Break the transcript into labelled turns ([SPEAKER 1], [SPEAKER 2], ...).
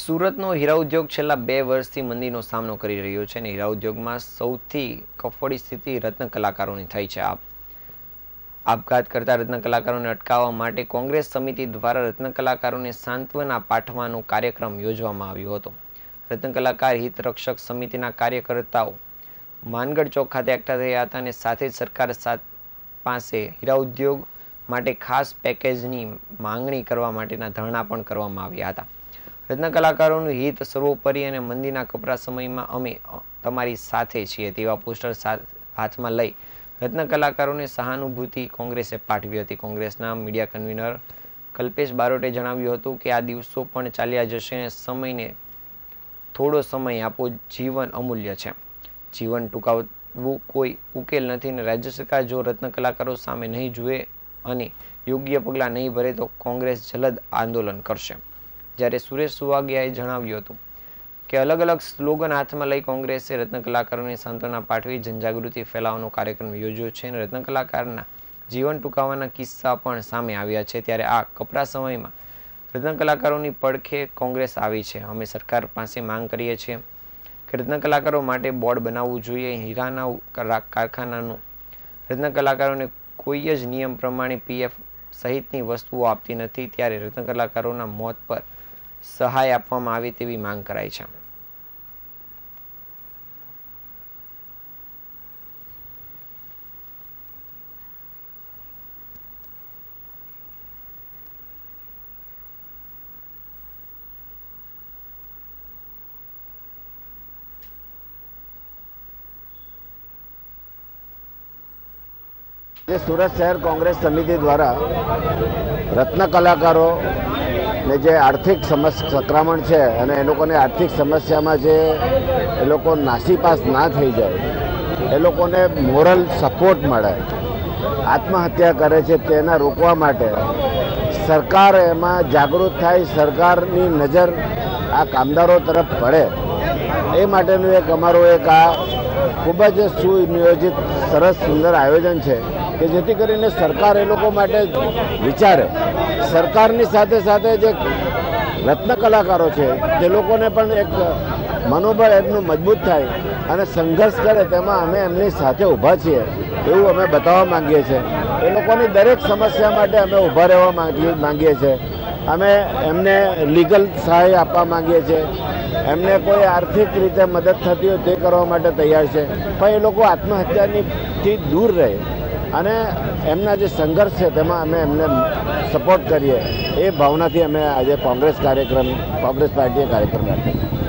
[SPEAKER 1] સુરતનો હીરા ઉદ્યોગ છેલ્લા બે વર્ષથી મંદીનો સામનો કરી રહ્યો છે અને હીરા ઉદ્યોગમાં સૌથી કફોડી સ્થિતિ રત્ન કલાકારોની થઈ છે. આપ આપઘાત કરતા રત્ન કલાકારોને અટકાવવા માટે કોંગ્રેસ સમિતિ દ્વારા રત્ન કલાકારોને સાંત્વના પાઠવાનો કાર્યક્રમ યોજવામાં આવ્યો હતો. રત્ન કલાકાર હિત રક્ષક સમિતિના કાર્યકર્તાઓ માનગઢ ચોક ખાતે એકઠા થયા હતા અને સાથે જ સરકાર પાસે હીરા ઉદ્યોગ માટે ખાસ પેકેજની માંગણી કરવા માટેના ધરણા પણ કરવામાં આવ્યા હતા. રત્ન કલાકારોનું હિત સર્વોપરી અને મંદીના કપરા સમયમાં અમે તમારી સાથે છીએ તેવા પોસ્ટર હાથમાં લઈ રત્ન કલાકારોને સહાનુભૂતિ કોંગ્રેસે પાઠવી હતી. કોંગ્રેસના મીડિયા કન્વીનર કલ્પેશ બારોટે જણાવ્યું હતું કે, આ દિવસો પણ ચાલ્યા જશે અને સમયને થોડો સમય આપો જીવન અમૂલ્ય છે. જીવન ટૂંકાવવું કોઈ ઉકેલ નથી અને રાજ્ય સરકાર જો રત્ન કલાકારો સામે નહીં જુએ અને યોગ્ય પગલાં નહીં ભરે તો કોંગ્રેસ જલદ આંદોલન કરશે. જ્યારે સુરેશ સુવાગિયાએ જણાવ્યું હતું કે અલગ અલગ સ્લોગન હાથમાં લઈ કોંગ્રેસે રત્ન કલાકારોને સાંત્વના પાઠવી જનજાગૃતિ ફેલાવવાનો કાર્યક્રમ યોજ્યો છે અને રત્ન કલાકારના જીવન ટૂંકાવાના કિસ્સા પણ સામે આવ્યા છે. ત્યારે આ કપરા સમયમાં રત્ન કલાકારોની પડખે કોંગ્રેસ આવી છે. અમે સરકાર પાસે માંગ કરીએ છીએ કે રત્ન કલાકારો માટે બોર્ડ બનાવવું જોઈએ. હીરાના કારખાનાનું રત્ન કલાકારોને કોઈ જ નિયમ પ્રમાણે પીએફ સહિતની વસ્તુઓ આપતી નથી. ત્યારે રત્ન કલાકારોના મોત પર સહાય આપવામાં આવે તેવી માંગ કરાઈ છે.
[SPEAKER 2] સુરત શહેર કોંગ્રેસ સમિતિ દ્વારા રત્ન કલાકારો ને જે આર્થિક સમસ્યા સંક્રમણ છે અને એ લોકોને આર્થિક સમસ્યામાં જે એ લોકો નાસીપાસ ના થઈ જાય, એ લોકોને મોરલ સપોર્ટ મળે, આત્મહત્યા કરે છે તેના રોકવા માટે, સરકાર એમાં જાગૃત થાય, સરકારની નજર આ કામદારો તરફ પડે. એ માટેનું એક અમારું એક આ ખૂબ જ સુનિયોજિત, સરસ, સુંદર આયોજન છે. કે જેથી કરીને સરકાર એ લોકો માટે વિચારે. સરકારની સાથે સાથે જે રત્ન કલાકારો છે તે લોકોને પણ એક મનોબળ એમનું મજબૂત થાય અને સંઘર્ષ કરે તેમાં અમે એમની સાથે ઊભા છીએ, એવું અમે બતાવવા માંગીએ છીએ. એ લોકોની દરેક સમસ્યા માટે અમે ઊભા રહેવા માંગીએ માંગીએ છીએ. અમે એમને લીગલ સહાય આપવા માંગીએ છીએ. એમને કોઈ આર્થિક રીતે મદદ થતી હોય તે કરવા માટે તૈયાર છે. પણ એ લોકો આત્મહત્યાની થી દૂર રહે. અને એમના જે સંઘર્ષ છે, તેમાં અમે એમને સપોર્ટ કરીએ. એ ભાવનાથી અમે આજે કોંગ્રેસ કાર્યક્રમ, કોંગ્રેસ પાર્ટીએ કાર્યક્રમ રાખ્યો